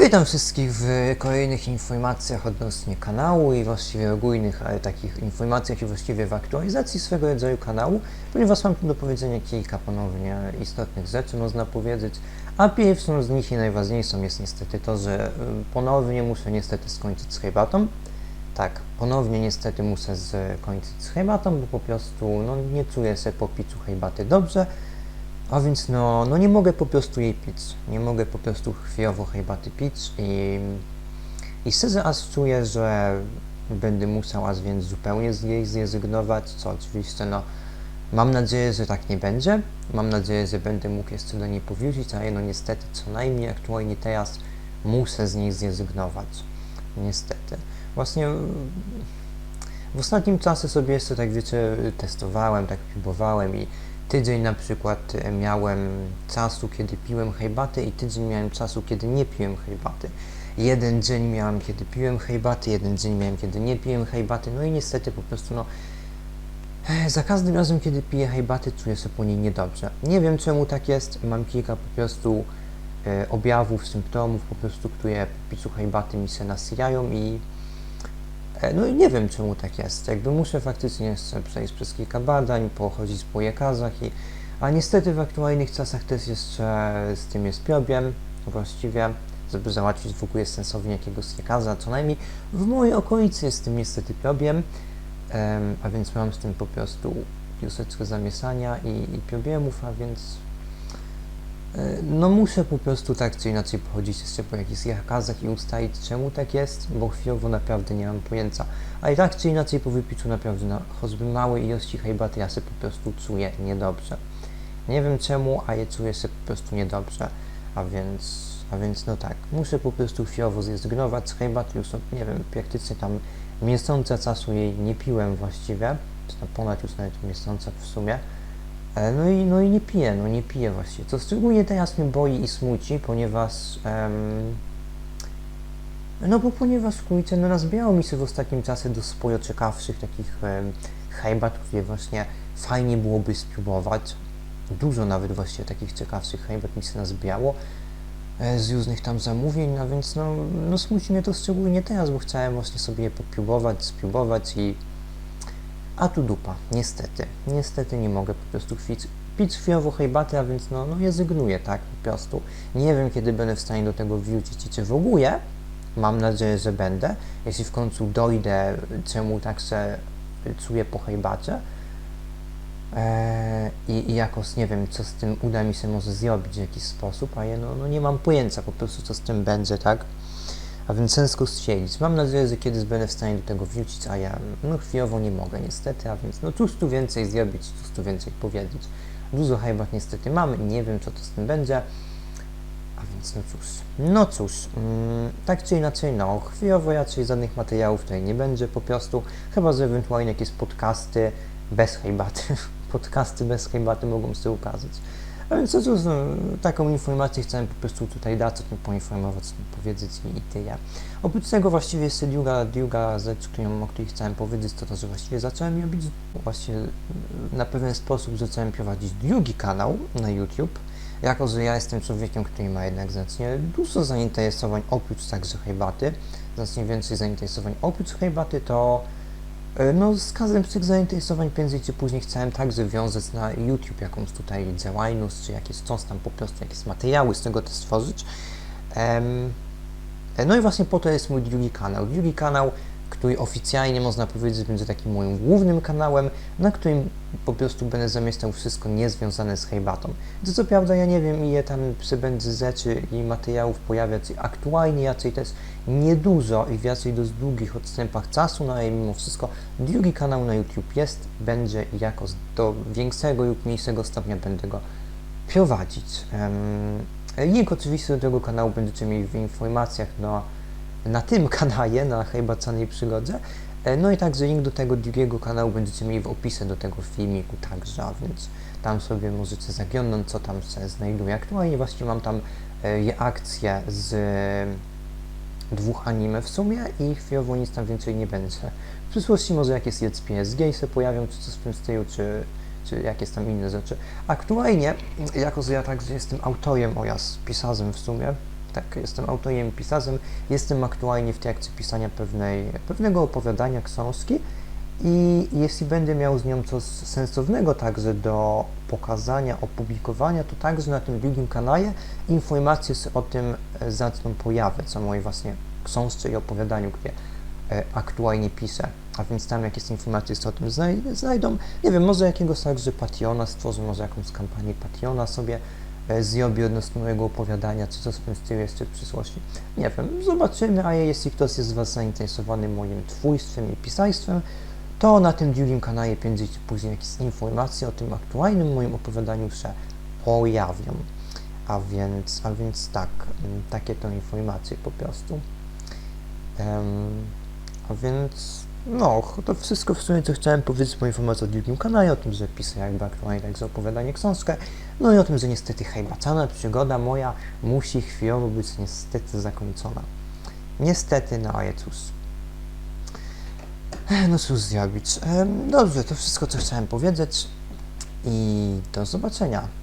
Witam wszystkich w kolejnych informacjach odnośnie kanału i właściwie ogólnych ale takich informacjach i właściwie w aktualizacji swego rodzaju kanału, ponieważ mam tu do powiedzenia kilka ponownie istotnych rzeczy, można powiedzieć, a pierwszą z nich i najważniejszą jest niestety to, że y, ponownie muszę niestety skończyć z herbatą. Tak, ponownie niestety muszę skończyć z herbatą, bo po prostu no, nie czuję się po piciu herbaty dobrze, a więc no, no nie mogę po prostu jej pić. Nie mogę po prostu chwilowo herbaty pić i, i szczerze aż czuję, że będę musiał aż więc zupełnie z jej zrezygnować, co oczywiście no mam nadzieję, że tak nie będzie. Mam nadzieję, że będę mógł jeszcze do niej powrócić, ale no niestety co najmniej aktualnie teraz muszę z niej zrezygnować. Niestety. Właśnie w ostatnim czasie sobie jeszcze tak wiecie testowałem, tak próbowałem i tydzień na przykład e, miałem czasu, kiedy piłem herbatę i tydzień miałem czasu, kiedy nie piłem herbaty. Jeden dzień miałem, kiedy piłem herbaty, jeden dzień miałem, kiedy nie piłem herbaty, no i niestety po prostu no eh, za każdym razem, kiedy piję herbaty, czuję się po niej niedobrze. Nie wiem czemu tak jest, mam kilka po prostu e, objawów, symptomów po prostu, które po piciu herbaty mi się nasijają i No i nie wiem, czemu tak jest. Jakby muszę faktycznie jeszcze przejść przez kilka badań, pochodzić po lekarzach, i, a niestety w aktualnych czasach też jeszcze z tym jest problem właściwie, żeby załatwić w ogóle sensownie jakiegoś lekarza, co najmniej w mojej okolicy jest z tym niestety problem, em, a więc mam z tym po prostu troszeczkę zamieszania i, i problemów, a więc E, No muszę po prostu tak czy inaczej pochodzić jeszcze po jakichś lekarzach i ustalić czemu tak jest, bo chwilowo naprawdę nie mam pojęcia. Ale tak czy inaczej po wypiciu naprawdę na choćby małej ilości herbaty ja się po prostu czuję niedobrze. Nie wiem czemu, ale czuję się po prostu niedobrze, a więc, a więc no tak, muszę po prostu chwilowo zrezygnować z herbaty, już od, nie wiem, praktycznie tam miesiąca czasu jej nie piłem właściwie, czy tam ponad już nawet miesiąca w sumie. E, No i, no i nie piję, no nie piję właściwie. Co szczególnie teraz mnie boi i smuci, ponieważ em, no bo ponieważ kurczę, no nazbierało mi się w ostatnim czasie do sporo ciekawszych takich em, herbat, które właśnie fajnie byłoby spróbować. Dużo nawet właściwie takich ciekawszych herbat mi się nazbierało e, z różnych tam zamówień, no więc no, no smuci mnie to szczególnie teraz, bo chciałem właśnie sobie je popróbować, spróbować i a tu dupa, niestety. Niestety nie mogę po prostu pić, pić chwilowo herbatę, a więc no, no rezygnuję, tak, po prostu. Nie wiem, kiedy będę w stanie do tego wrócić i czy w ogóle. Mam nadzieję, że będę. Jeśli w końcu dojdę, czemu tak się czuję po herbacie. Eee, i, I jakoś nie wiem, co z tym uda mi się może zrobić w jakiś sposób, a ja no, no nie mam pojęcia po prostu, co z tym będzie, tak? A więc ciężko stwierdzić. Mam nadzieję, że kiedyś będę w stanie do tego wrócić, a ja no chwilowo nie mogę niestety, a więc no cóż tu więcej zrobić, cóż tu więcej powiedzieć. Dużo herbat niestety mamy, nie wiem co to z tym będzie, a więc no cóż. No cóż, mm, tak czy inaczej, no chwilowo raczej żadnych materiałów tutaj nie będzie po prostu, chyba że ewentualnie jakieś podcasty bez herbaty, podcasty bez herbaty mogą się ukazać. A więc cóż, no, taką informację chciałem po prostu tutaj dać, o tym poinformować, powiedzieć i, i tyle. Oprócz tego właściwie jeszcze druga, druga rzecz, którą, o której chciałem powiedzieć, to to, że właściwie zacząłem robić, właściwie na pewien sposób zacząłem prowadzić drugi kanał na YouTube, jako że ja jestem człowiekiem, który ma jednak znacznie dużo zainteresowań oprócz także herbaty, znacznie więcej zainteresowań oprócz herbaty, to No, z każdym z tych zainteresowań prędzej czy później chciałem także wiązać na YouTube jakąś tutaj działalność, czy jakieś coś tam po prostu, jakieś materiały z tego też stworzyć. E, No i właśnie po to jest mój drugi kanał. Drugi kanał, który oficjalnie można powiedzieć będzie takim moim głównym kanałem, na którym po prostu będę zamieszczał wszystko niezwiązane z herbatą. To co prawda ja nie wiem ile tam przybędzie rzeczy i materiałów pojawiać aktualnie, raczej też niedużo i w raczej dość długich odstępach czasu, no ale mimo wszystko drugi kanał na YouTube jest, będzie i jako do większego lub mniejszego stopnia będę go prowadzić. Em, Link oczywiście do tego kanału będziecie mieli w informacjach na, na tym kanale, na herbacanej przygodzie. E, No i także link do tego drugiego kanału będziecie mieli w opisie do tego filmiku także, a więc tam sobie możecie zaglądnąć, co tam się znajduje. Aktualnie właśnie mam tam reakcje z e, dwóch anime w sumie i chwilowo nic tam więcej nie będzie. W przyszłości może jakieś Let's PSG się pojawią, czy coś w tym stylu, czy, czy jakieś tam inne rzeczy. Aktualnie, jako że ja także jestem autorem oraz pisarzem w sumie tak, jestem autorem pisarzem, jestem aktualnie w trakcie pisania pewnej, pewnego opowiadania, książki i jeśli będę miał z nią coś sensownego także do pokazania, opublikowania, to także na tym drugim kanale informacje o tym e, zaczną pojawiać, o mojej właśnie książce i opowiadaniu, które e, aktualnie piszę. A więc tam jakieś informacje się o tym znaj- znajdą. Nie wiem, może jakiegoś także Pationa stworzę, może jakąś kampanię Pationa sobie e, zrobię odnośnie mojego opowiadania, czy coś w tym stylu jeszcze w przyszłości. Nie wiem, zobaczymy, a jeśli ktoś jest z Was zainteresowany moim twórstwem i pisarstwem, to na tym drugim kanale będziecie później jakieś informacje o tym aktualnym moim opowiadaniu się pojawią. A więc, a więc tak, mm, takie to informacje po prostu. Em, a więc, no, to wszystko w sumie, co chciałem powiedzieć po informacji o drugim kanale, o tym, że piszę jakby aktualnie także opowiadanie książkę, no i o tym, że niestety hejbacana przygoda moja musi chwilowo być niestety zakończona. Niestety, no ale cóż. No cóż zrobić. Em, Dobrze, to wszystko, co chciałem powiedzieć i do zobaczenia.